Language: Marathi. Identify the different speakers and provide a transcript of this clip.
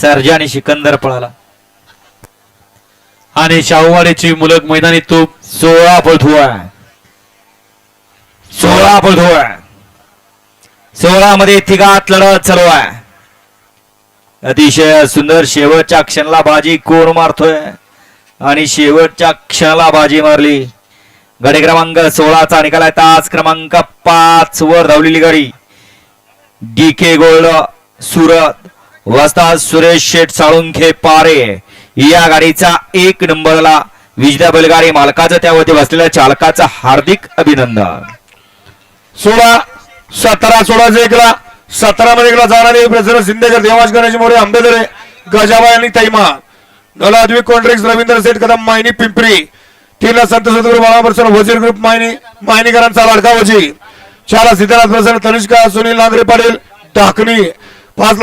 Speaker 1: सर्जा आणि सिकंदर पळाला. आणि शाहूवाडीची मुलग मैदानी तूप सोळा पळधुआ सोळा पळधुआ सोळा मध्ये तिघात लढत चालू आहे. अतिशय सुंदर शेवटच्या क्षणाला बाजी कोर मारतोय? आणि शेवटच्या क्षणाला बाजी मारली. गाडी क्रमांक सोळाचा निकाल आहे. तास क्रमांक पाच वर धावलेली गाडी. डी के गोल्ड सुरत वस्ताद सुरेश शेठ साळुंखे पारे या गाडीचा एक नंबरला विजदा बैलगाडी मालकाचं त्यावरती बसलेल्या चालकाचं हार्दिक अभिनंदन.
Speaker 2: सोळा सतरा सोळा एकला सतरा मध्ये एकला जाणारे प्रसन्न सिंदेकर देवाज गणेश मोरे आंबेदरे गजाबाई आणि तैमा नला द्वी कॉन्ट्रॅक्ट रवींद्र सेठ कदम मायनी पिंपरी. तीनला संत सदगुरु बाळा वजीर ग्रुप मायनी मायनीकरांचा लाडका वजीर. चारा सिद्धार्थ प्रसन्न तनिष्का सुनील नांगरे पाटील टाकणी पाचला